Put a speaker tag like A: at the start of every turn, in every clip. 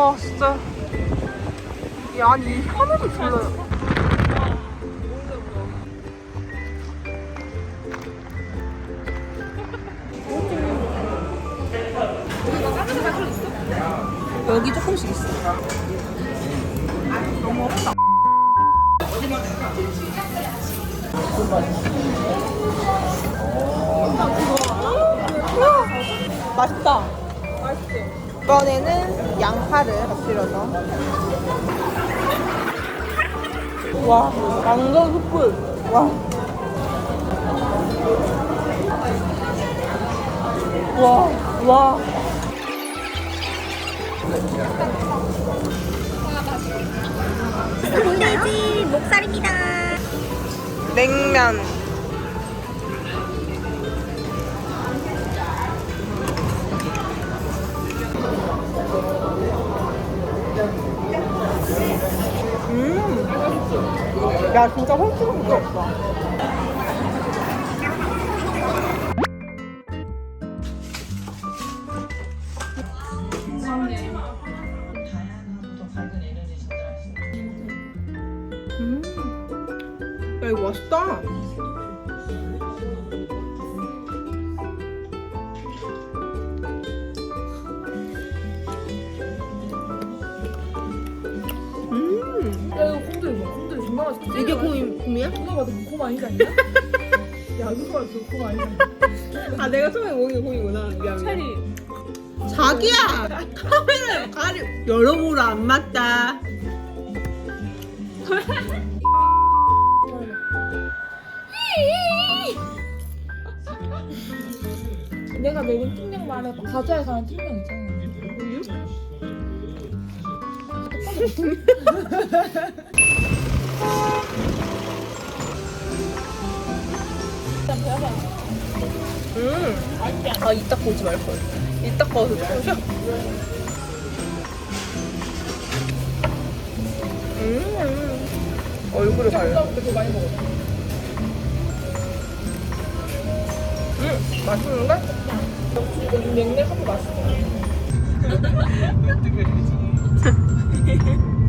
A: 와 진짜. 야 아니 이 하늘이 졸라요 여기 조금씩 있어. 너무 없다 맛있다. 맛있지 이번에는 양파를 곁들여서 와 완전 숯불 와 와, 와.
B: 동돼지 목살입니다.
A: 냉면. 야, 진짜 훨씬 부드럽다. 이게 곰이, 곰이야?
C: 누가 봐도 곰 아니지 않냐? 야 누가 봐도 곰 아니지 않냐?
A: 아, 내가 처음에 먹은 게 곰이구나. 미안.
C: 체리
A: 자기야! 카메라에 가리, 여러모로 안 맞다.
C: 내가 먹은 팀장 말해봐 가자에 가는 팀장 있잖아
A: 음. 아, 이따 보지 말걸. 이따 거서 좀 음. 얼굴을 가려.
C: 그때부터 더 많이 먹었어
A: 음, 맛있는데?
C: 이건 냉랭하고 맛있어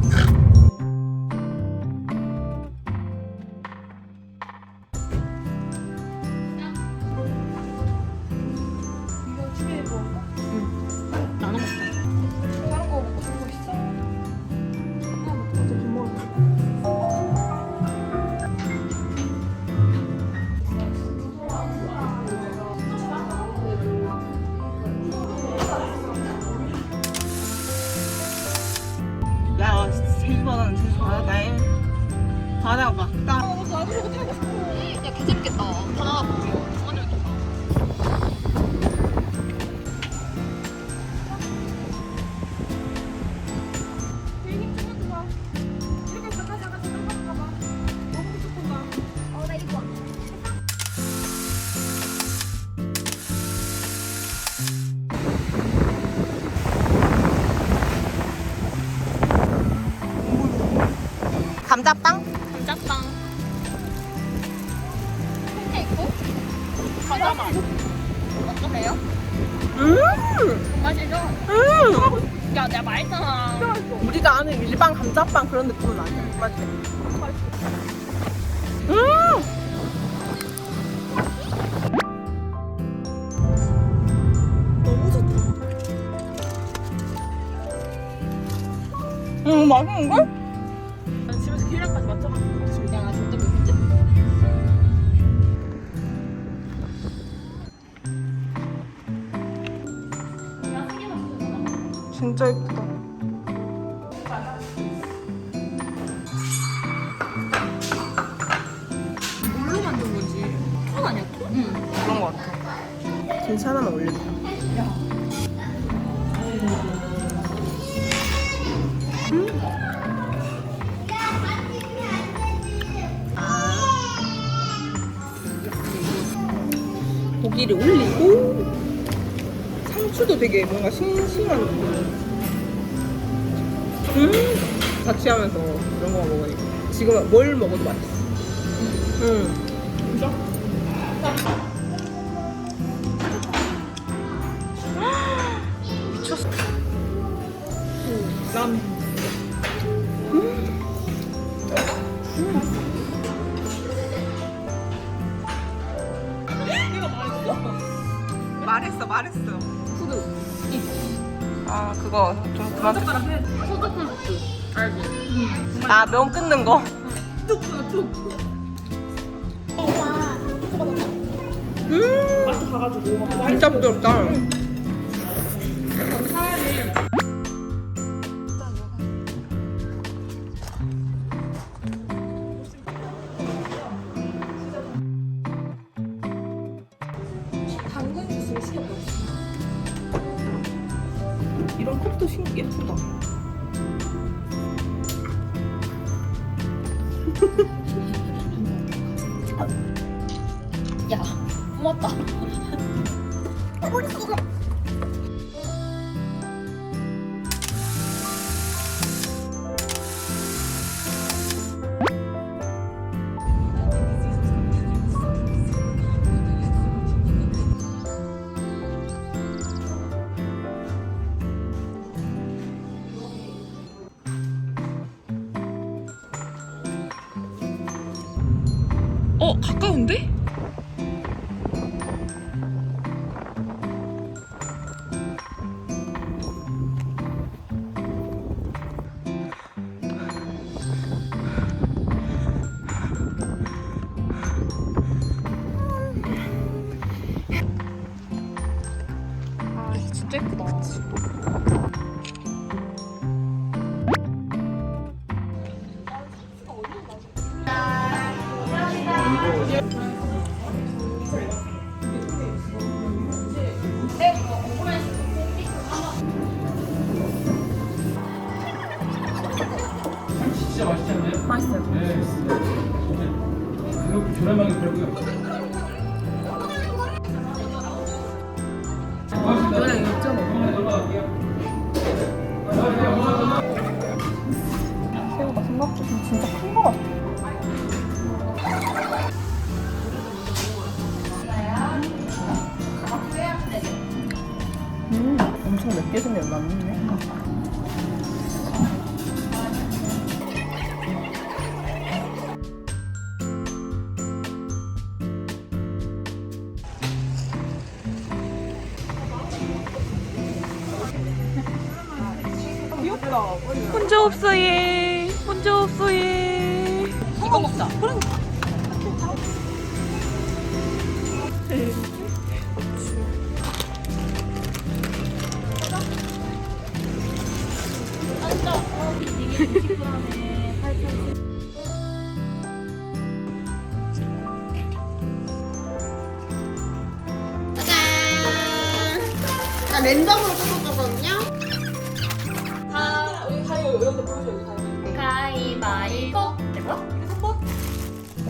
C: 야,
A: 세수받았는 세수받았다잉. 바다가 막다.
C: 나도 저거 타고 싶어
B: 야, 개 재밌겠다. 바나 야, 내가 말했잖아.
A: 우리가 아는 일반 감자빵 그런 느낌은 아니야. 맞지? 음! 너무 좋다. 음, 맛있는걸? 진짜 예쁘다.
B: 뭘로 만든 거지? 톤 아니야, 톤? 응.
A: 그런 거 같아. 김치 하나만 올려줘. 고기를 올리고 상추도 되게 뭔가 싱싱한 느낌. 음, 같이 하면서 이런 거 먹으니까 지금 뭘 먹어도 맛있어. 음. 미쳤
C: 아 그거 좀 그만.
B: 알지?
C: 아 면 끊는
B: 거뚝 가가지고.
C: 진짜 부드럽다 혼자 없어 얘 혼자 없어 얘
B: 이거 먹자.
A: 나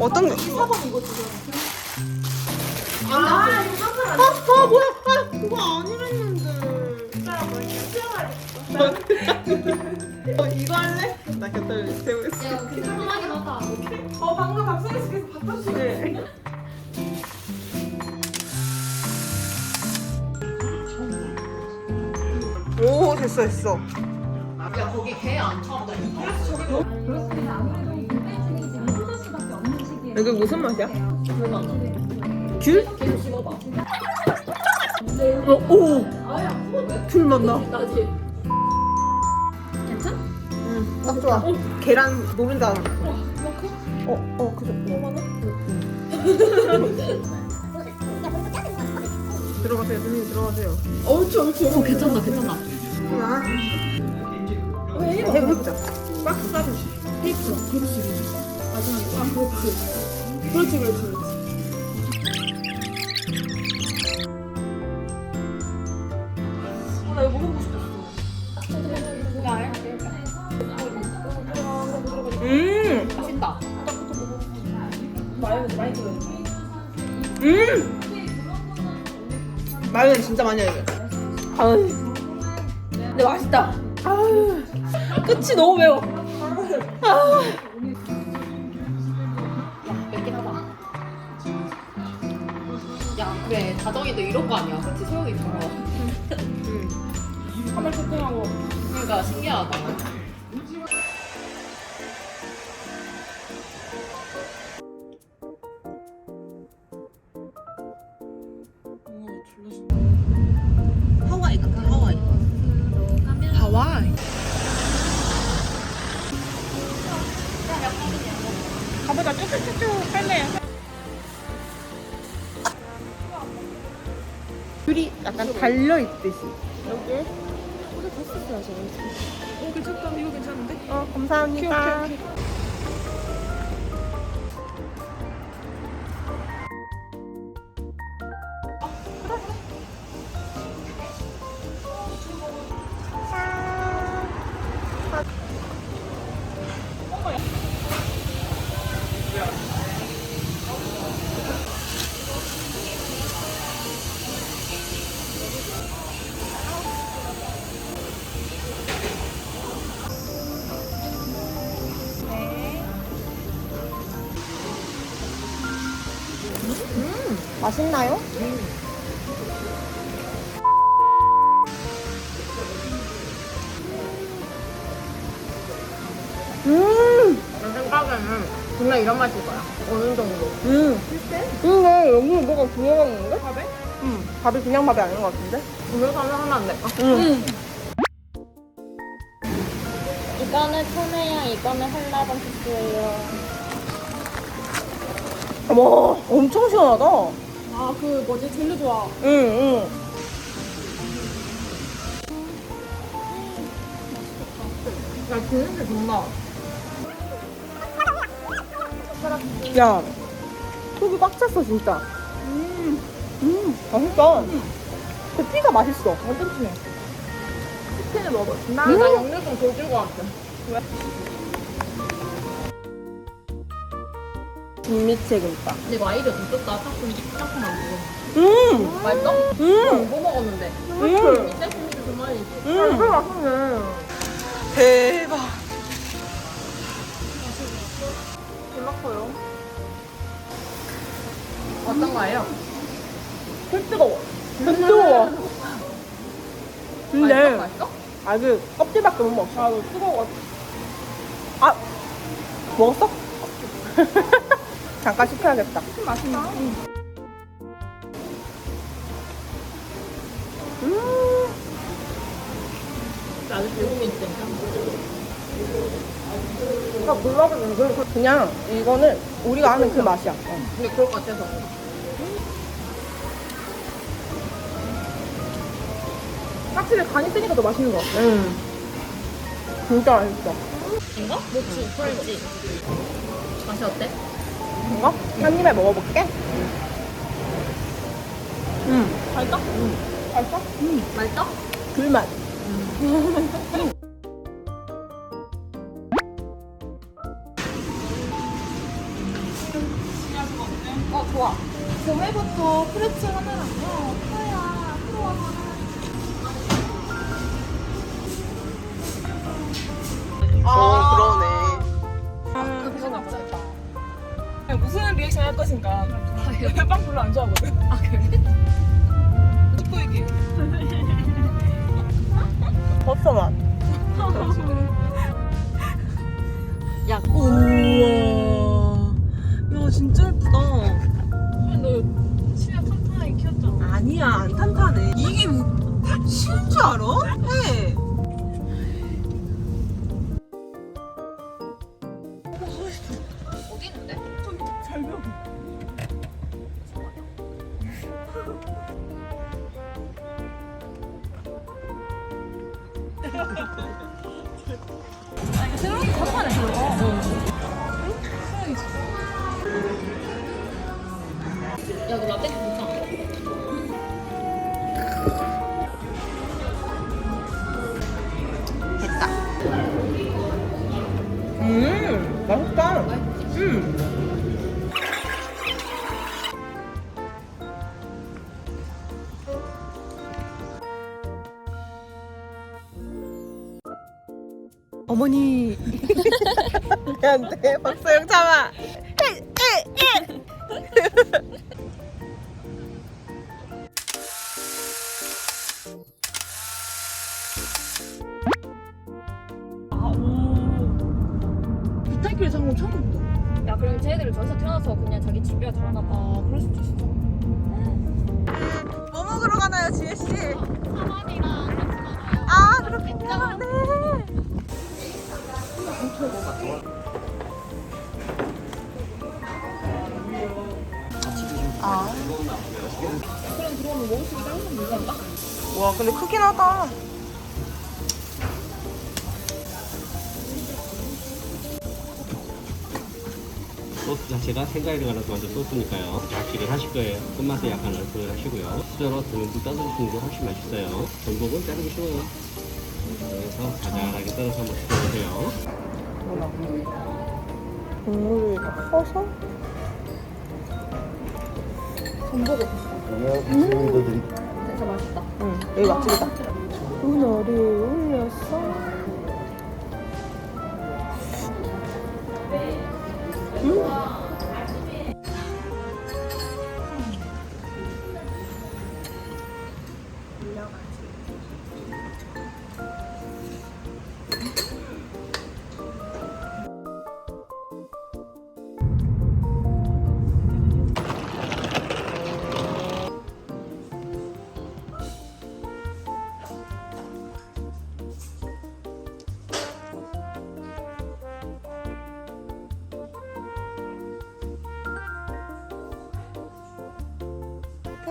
C: 어떤 거?
A: 아, 아, 아, 뭐야? 아, 그거 아니랬는데. 어, 이거 할래? 나 곁다리 세우겠어.
D: 야, 괜찮하긴 하다.
C: 어 방금 박승희 씨께서 바꿔주시네 오 됐어 됐어
B: 야 거기 개안
C: 이게 무슨 맛이야? 귤? 어, 오! 귤 맛나.
D: 괜찮?
C: 응, 딱 좋아. 계란 노른자. 어, 어, 그래. 들어가세요, 선생님 들어가세요.
B: 어 괜찮다 괜찮다.
C: 하나. 해, 해보자. 박스 싸서. 음!
B: 맛있다.
C: 음! 마요네즈 진짜 많이 해야 돼. 아유. 근데 맛있다. 아유. 끝이 너무 매워.
B: 맵긴 그래 다정이도 이런 거 아니야? 그치 소영이처럼.
C: 음.
B: 한발 조금하고 그러니까 신기하다.
A: 달려 있듯이. 여기.
C: 어 괜찮다. 이거 괜찮은데?
A: 어 감사합니다. 맛있나요?
B: 내 생각에는 분명 이런 맛일 거야. 어느 정도.
A: 음. 근데 여기 뭐가 들어갔는데? 밥에? 응. 밥이 그냥 밥이 아닌 것 같은데?
B: 분명 사면 하면 안 될까?
A: 응.
E: 이거는 토네양, 이거는 한라봉 주스예요.
A: 어머, 엄청 시원하다.
C: 아 그 뭐지 젤리 좋아.
A: 응, 응.
B: 야, 진짜 좋나?
A: 야, 속이 꽉 찼어, 진짜. 음, 음, 맛있다. 그 피가 맛있어. 완전 진해. 치킨을 먹어.
B: 나,
A: 음.
B: 나 영유성 돌줄 것 같아.
A: 진미채 김밥.
B: 근데 이거 아이디어 좀 좋다. 짝꿍, 짝꿍만 먹어.
A: 음,
B: 맛있어?
A: 음,
B: 뭐 먹었는데?
A: 음.
B: 이 짝꿍이 좀 많이.
A: 음. 맛있네. 대박.
B: 어떤 거예요?
A: 개 뜨거워. 개 뜨거워. 근데,
B: 맛있어?
A: 아직 껍질밖에 못 먹었어. 아, 너 뜨거워. 아, 먹었어? 잠깐 식혀야겠다.
C: 맛있나?
A: 음,
B: 나도 배고픔이 있으니까.
A: 아, 몰라봤는데. 그냥 이거는 우리가 아는 그 맛이야. 어.
B: 근데 그럴 것 같아서.
A: 확실히 간이 세니까 더 맛있는 것 같아. 응. 진짜 맛있어.
B: 이거? 모치, 프렌치. 맛이 어때?
A: 이거? 한 입에 먹어볼게. 음,
B: 맛있어?
A: 맛있어?
B: 맛있어?
A: 귤맛.
C: 봄에부터 프레츠 하나랑요. 파야 크로와 하나.
A: 아, 그러네.
C: 무슨 리액션 할 것인가. 빵 별로 안 좋아하거든.
B: 아, 그래?
C: 듣고 얘기해.
A: 버터 맛.
B: 야,
A: 우와.
C: 아.
A: 아니야, 안 탄탄해. 이게 뭐, 쉬운 줄 알아? 해.
B: 어디 있는데?
C: 절벽. 아 이거 새로운 거 하네 저거.
A: 어머니. 안 돼. 박서영 참아.
C: 이탈길 처음 본다.
B: 야 그럼 쟤네들 저기서 태어나서 그냥 자기 집에 들어나 봐. 그럴 수도 있어.
A: 뭐 먹으러 가나요, 지혜 씨? 사만이랑 아, 아
C: 그렇군요. 네. 아.
A: 와, 근데 크긴 하다.
F: 소스 자체가 생과일을 갈아서 만든 소스니까요. 약식을 하실 거예요. 끝맛에 약간 얼큰을 하시고요. 수저로 듬뿍 떠드시는 게 훨씬 맛있어요. 전복은 자르기 쉬워요. 그래서 자잘하게 썰어서 한번 드셔보세요.
A: 국물을 퍼서?
B: 진짜 맛있다.
A: 응, 여기 맛집이다. 은어를 올렸어.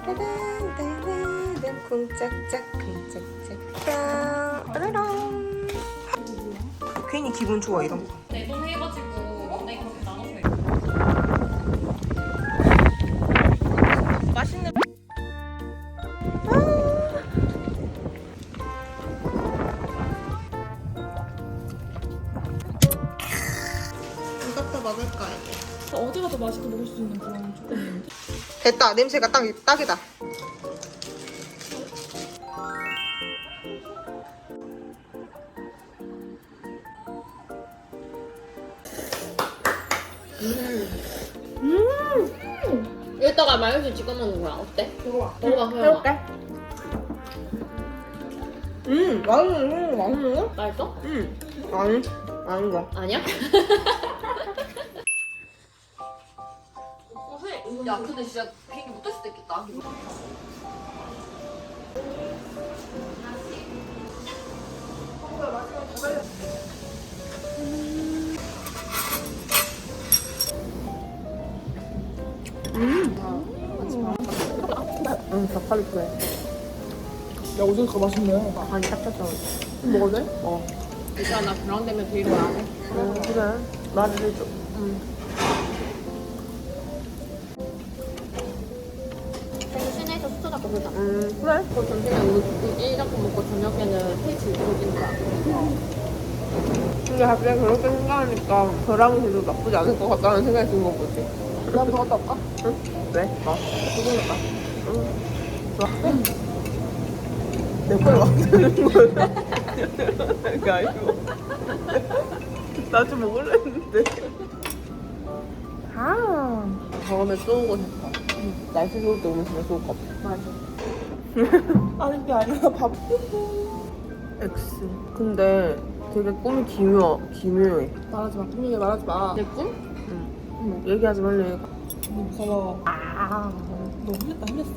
A: 따라란 따라란 쿵짝짝 쿵짝짝 따라란 괜히 기분 좋아 이런 거 됐다 냄새가 딱, 딱이다
B: 여기다가 마요네즈 찍어 먹는 거야. 어때? 먹어봐. 먹어봐.
A: 해볼게 음 맛있네 음, 맛있네
B: 맛있어?
A: 음 아니 아닌가
B: 아니야? 야 근데 진짜 비행기 못탈 수도 있겠다.
A: 응 닭갈비 좋아해
C: 야, 오징어 가 맛있네.
A: 간이 딱 찼잖아
C: 먹어도 돼?
A: 어
B: 일단 나 그런 데면 데리고 안 해.
A: 응, 그래 말을 해줘
B: 저
A: 음 그래?
B: 그 점심에 우리 먹고 저녁에는 페이지 먹이는 거야.
A: 근데 갑자기 그렇게 생각하니까 벼랑이 도 나쁘지 않을 것 같다는 생각이 드는 거 보지
C: 나도 갔다 올까?
A: 응? 왜? 나 누구니까? 응. 좋아. 내걸 만드는 거야 그게 아니고. 나좀 먹을래 했는데. 아. 다음에 또 오고 싶어 날씨 좋을 때 오면 진짜 좋을 것 같아 맞아 아니 그게 아니라 밥 X 근데 되게 꿈이 기묘, 기묘해
C: 말하지 마. 분명히 말하지 마.
B: 내 꿈?
A: 응. 얘기하지 말래
C: 너무 무서워. 아너 흘렸다, 흘렸어.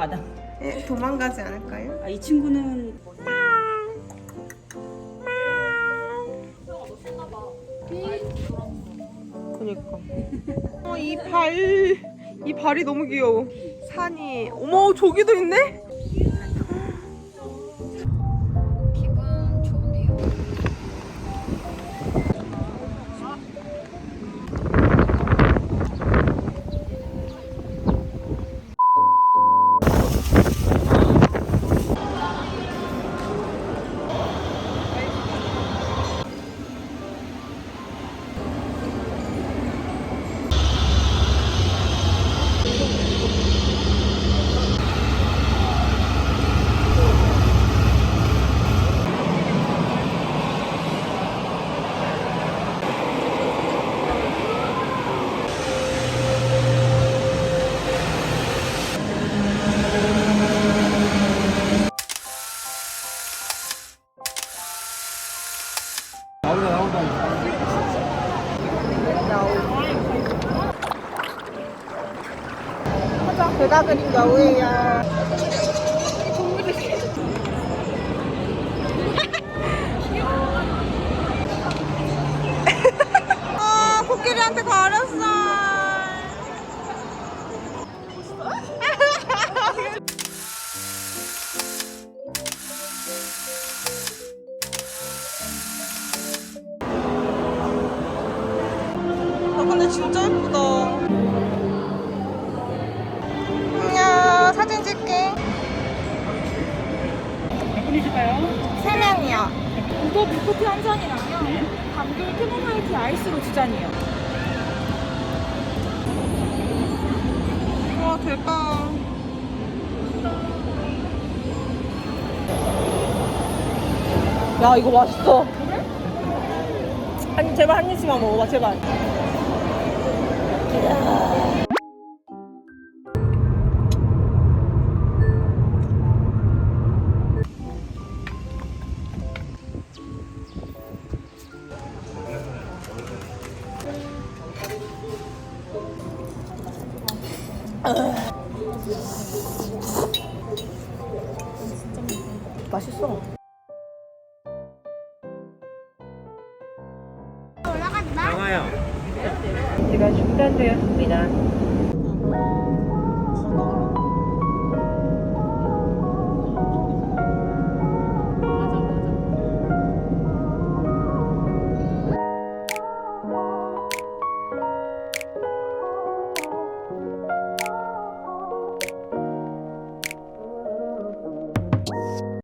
G: 마당.
A: 예, 도망가지 않을까요?
G: 아, 이 친구는
A: 그니까. 어, 이 발, 이 발이 너무 귀여워. 산이, 어머, 저기도 있네? 여우예요. 아, 코끼리한테 가렸어. 아, 근데 진짜 예쁘다.
C: 물커피 한 잔이랑요. 감귤 캐모마일티 아이스로 두 잔이요.
A: 와, 대박. 야, 이거 맛있어. 한, 제발 한 입씩만 먹어봐, 제발. 맛있어.